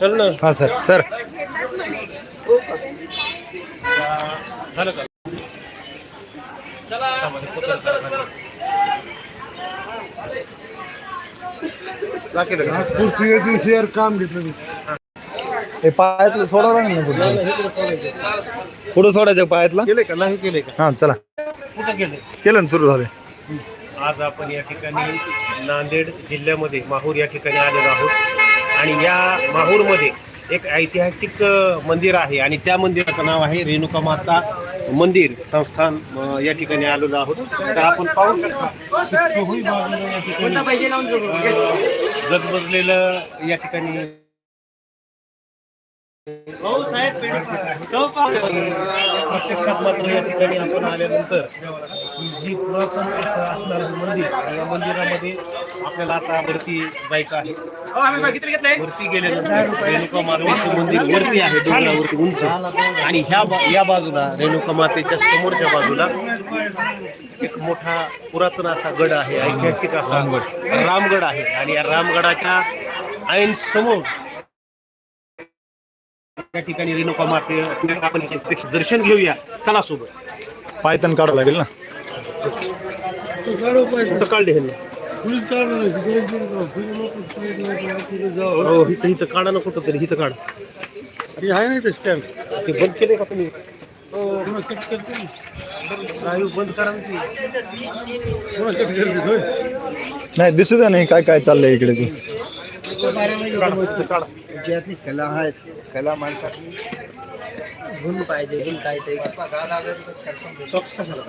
चल ना. हा सर सर. यार काम घेतलं मी. हे पायातलं सोडा ना पुढे पुढं सोडायचं पायातला? केले का? नाही केले का? हा चला. केलं? ना सुरू झाले. आज आपण या ठिकाणी नांदेड जिल्ह्यामध्ये माहूर या ठिकाणी आलेलो आहोत. आणि या माहूरमध्ये एक ऐतिहासिक मंदिर आहे आणि त्या मंदिराचं नाव आहे रेणुका माता मंदिर संस्थान या ठिकाणी आलेलो आहोत. तर आपण पाहू शकता गजबजलेलं या ठिकाणी प्रत्यक्षात मात्र या ठिकाणी आपण आल्यानंतर जी पुरातन असं असणारं मंदिर या मंदिरामध्ये आपल्याला आता वरती जायचं आहे वरती गेल्यानंतर रेणुका मातेचं मंदिर वरती आहे डोंगरावरती उंच. आणि ह्या या बाजूला रेणुका मातेच्या समोरच्या बाजूला एक मोठा पुरातन असा गड आहे ऐतिहासिक असा रामगड आहे. आणि या रामगडाच्या ऐन समोर त्या ठिकाणी रेणुका माते आपण प्रत्यक्ष दर्शन घेऊया. चला सोबत. पायतन काढावं लागेल ना? कुठं काढले हे हो काढा ना कुठं तरी इथं काढ. आहे ना ते स्टँड ते बंद केले का तुम्ही? लाईव्ह बंद करा ना ते. नाही दिसू द्या नाही काय काय चाललंय इकडे ते. काढा. कला आहे कला माणसाची गुण पाहिजे गुण काय ते सॉक्स कशाला?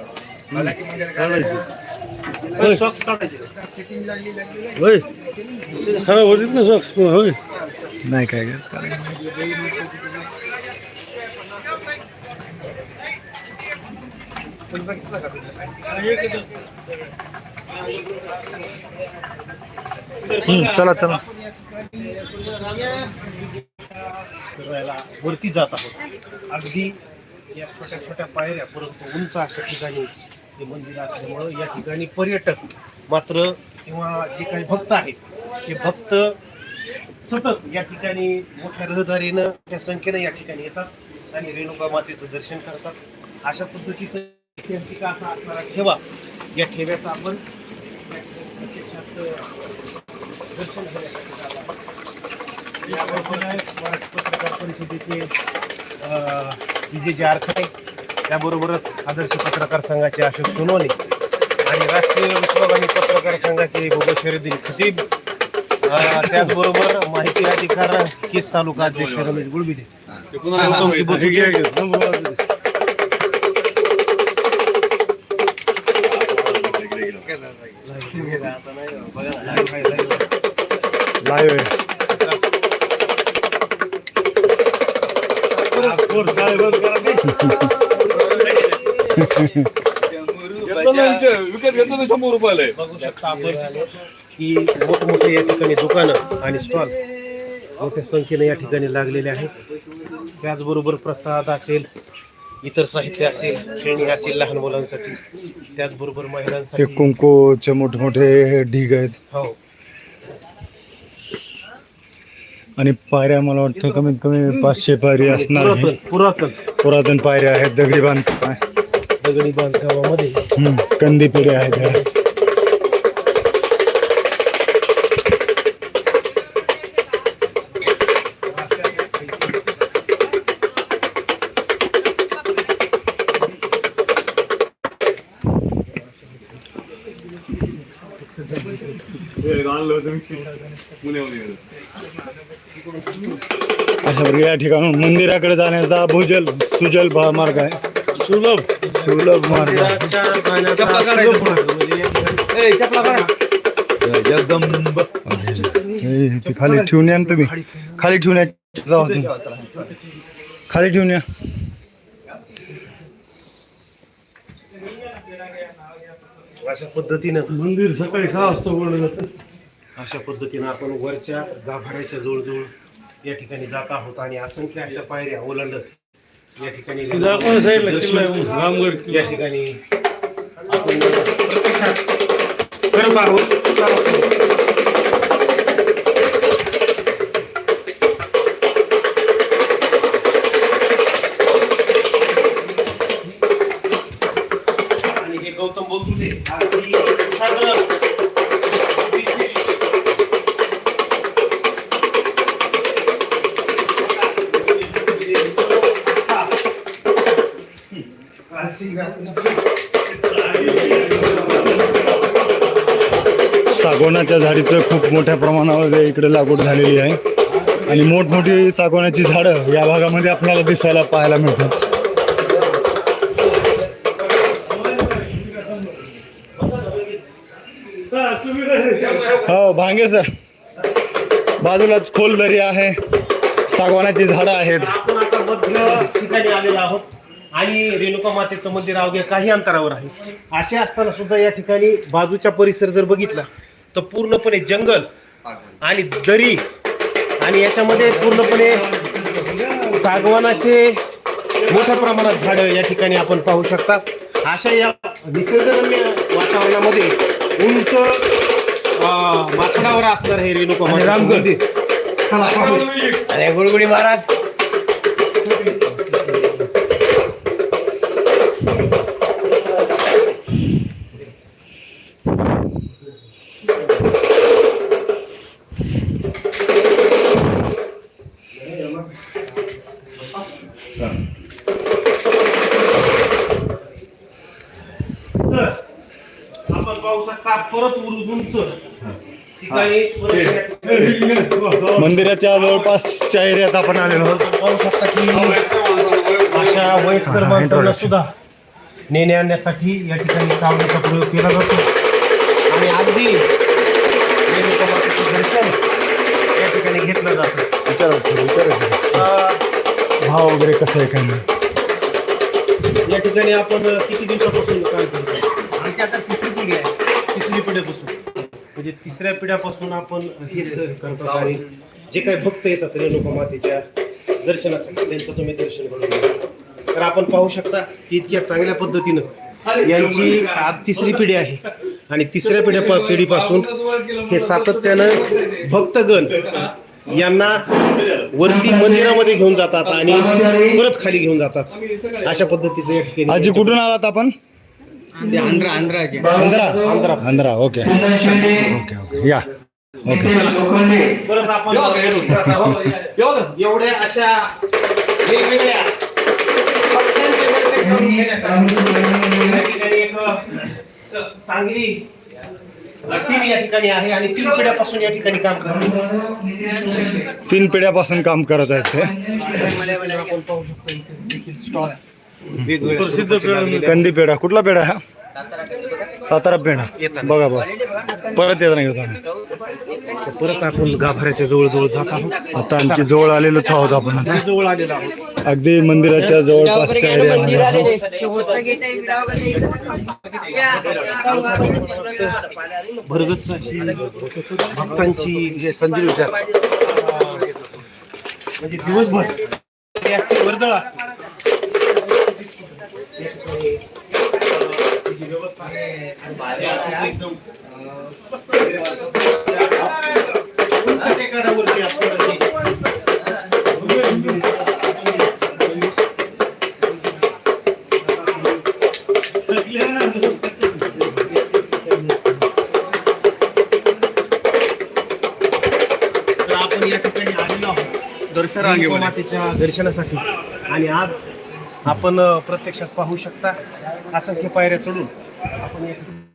होय, सॉक्स काढायचे. होय. हा होतीत ना सॉक्स पण होय. नाही काय काय चला चला. फिरायला वरती जात आहोत. अगदी या छोट्या छोट्या पायऱ्या परंतु उंच अशा ठिकाणी हे मंदिर असल्यामुळं या ठिकाणी पर्यटक मात्र किंवा जे काही भक्त आहेत ते भक्त सतत या ठिकाणी मोठ्या रहदारीनं त्या संख्येनं या ठिकाणी येतात आणि रेणुका मातेचं दर्शन करतात. अशा पद्धतीचं ऐतिहासिक असा असणारा ठेवा या ठेव्याचा आपण प्रत्यक्षात दर्शन घेण्यासाठी मराठी पत्रकार परिषदेचे विजय जे आरखडे त्याबरोबरच आदर्श पत्रकार संघाचे अशोक सोनवणे आणि राष्ट्रीय विश्वगामी पत्रकार संघाचे बोगो शरदीन खतीब त्याचबरोबर माहिती अधिकार केस तालुका अध्यक्ष रमेश गुळबिडे. बोलणी. विकत घेतलं तर शंभर रुपयाला आहे. बघू शकता आपण की मोठमोठे या ठिकाणी दुकानं आणि स्टॉल मोठ्या संख्येने या ठिकाणी लागलेले आहेत त्याचबरोबर प्रसाद असेल इतर साहित्य असेल खेळणी असेल लहान मुलांसाठी त्याचबरोबर महिलांसाठी कुंकूचे मोठे मोठे ढीग आहेत हो आणि पायऱ्या मला वाटतं कमीत कमी पाचशे पायरी असणार पुरातन आहे. पुरातन पुरातन. पायऱ्या आहेत दगडी बांधकाम आहे दगडी बांधकामामध्ये. हम्म, कंदी पिढ्या आहेत ह्या. अशा प्रकारे या ठिकाणून मंदिराकडे जाण्याचा भूजल सुजल भा- मार्ग आहे. सुलभ. सुलभ मार्ग. आहे. हे इथे खाली ठेवून या ना तुम्ही. खाली ठेवून या. जावा तुम्ही. खाली ठेवून या. अशा पद्धतीनं मंदिर सकाळी सहा वाजता उघडलं जातं. अशा पद्धतीनं आपण वरच्या गाभाऱ्याच्या जवळजवळ या ठिकाणी जात आहोत आणि असंख्य अशा पायऱ्या ओलांडत या ठिकाणी. या ठिकाणी आपण प्रत्यक्षात करत आहोत सागवनाच्या झाडीचं खूप मोठ्या प्रमाणामध्ये इकडे लागवड झालेली आहे. आणि मोठमोठी सागवनाची झाडं या भागामध्ये आपल्याला दिसायला पाहायला मिळतात. हो भांगे सर. बाजूलाच खोल दरी आहे. सागवानाची झाडं आहेत. आणि रेणुका मातेचं मंदिर अवघ्या काही अंतरावर आहे. असे असताना सुद्धा या ठिकाणी बाजूचा परिसर जर बघितला तर पूर्णपणे जंगल आणि दरी आणि याच्यामध्ये पूर्णपणे सागवानाचे मोठ्या प्रमाणात झाडं या ठिकाणी आपण पाहू शकता. अशा या निसर्गरम्य वातावरणामध्ये उंच माथाडावर असणार हे रेणुका. अरे गुडगुडी महाराज. मंदिराच्या जवळपासच्या एरियात आपण आलेलो आहोत. पाहू शकता की अशा वयस्कर माणसांना सुद्धा नेणे आणण्यासाठी या ठिकाणी कावडीचा प्रयोग केला जातो. आणि अगदी रेणुका मातेचं दर्शन या ठिकाणी घेतलं जातं. विचारा भाव वगैरे कसं आहे काय नाही? या ठिकाणी आपण किती दिवसापासून काम करतो? आमची आता तिसरी पिढी आहे. तिसरी पिढ्यापासून म्हणजे तिसऱ्या पिढ्यापासून आपण हेच करतो. आणि जे काही भक्त येतात रेणुका मातेच्या दर्शनासाठी त्यांचं तुम्ही दर्शन घडवून घ्या. तर आपण पाहू शकता की इतक्या चांगल्या पद्धतीनं यांची आज तिसरी पिढी आहे. आणि तिसऱ्या पिढ्या पिढीपासून हे सातत्यानं भक्तगण यांना वरती मंदिरामध्ये घेऊन जातात आणि परत खाली घेऊन जातात. अशा पद्धतीचं आजी कुठून आलात आपण? Andhra आंध्राचे Andhra? Andhra. Andhra okay. Okay okay. या. ओके. परत आपण. एवढ्या अशा वेगवेगळ्या चांगली टीम या ठिकाणी आहे आणि तीन पिढ्यापासून या ठिकाणी काम कर तीन पिढ्यापासून काम करत आहेत ते. प्रसिद्ध कंदी पेढा. कुठला पेढा हा? सातारा पेढा बघा बघा. परत येताना घेतो आम्ही परत आपण गाभाऱ्याच्या जवळ जवळ जात आहोत. आता आणखी जवळ आलेलोच आहोत आपण आता. जवळ आलेलो आहोत. अगदी मंदिराच्या जवळपासच्या एरियामध्ये आहोत. भरगच्च अशी भक्तांची जे संधी विचार. म्हणजे दिवसभर. ते असते वर्दळ असते आपण या ठिकाणी आलेलो आहोत. दर्शन मातेच्या दर्शनासाठी. आणि आज आपण प्रत्यक्षात पाहू शकता असंख्य पायऱ्या चढून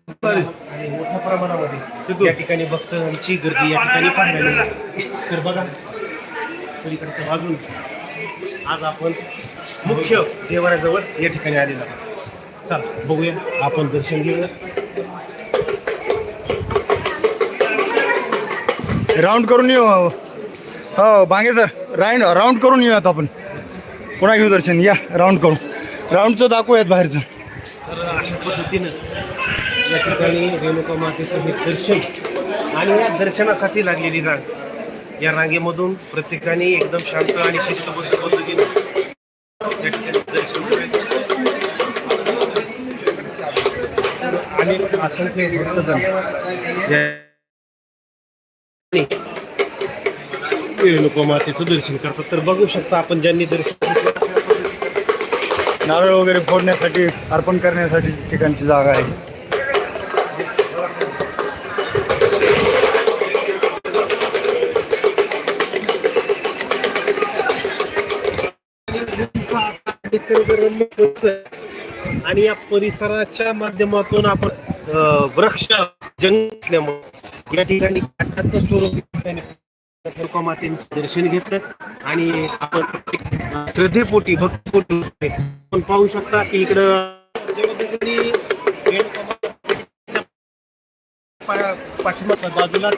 आपण आणि मोठ्या प्रमाणामध्ये या ठिकाणी भक्तांची गर्दी या ठिकाणी पाहायला मिळते. तर बघा पलीकडच्या बाजून आज आपण मुख्य देवाऱ्याजवळ या ठिकाणी आलेलो आहोत. चला बघूया आपण दर्शन घेऊया. राऊंड करून येऊ. हो, हो बांगे सर राऊंड राऊंड करून येऊयात आपण. पुन्हा घेऊ दर्शन. या राऊंड करू. राऊंडचं दाखवूयात बाहेरचं. तर अशा पद्धतीनं या ठिकाणी रेणुका मातेचं हे दर्शन आणि या दर्शनासाठी लागलेली रांग. या रांगेमधून प्रत्येकाने एकदम शांत आणि शिस्तबद्ध पद्धतीनं या ठिकाणी दर्शन करायचं. आणि असंख्य भक्तजण रेणुका मातेचं दर्शन करतात. तर बघू शकता आपण ज्यांनी दर्शन नारळ वगैरे फोडण्यासाठी अर्पण करण्यासाठी ठिकाणची जागा आहे. आणि या परिसराच्या माध्यमातून आपण वृक्ष जंगल असल्यामुळे या ठिकाणी स्वरूप दर्शन घेतलं आणि आपण श्रद्धेपोटी भक्तीपोटी आपण पाहू शकता की इकडं ज्या पाठीमागच्या बाजूला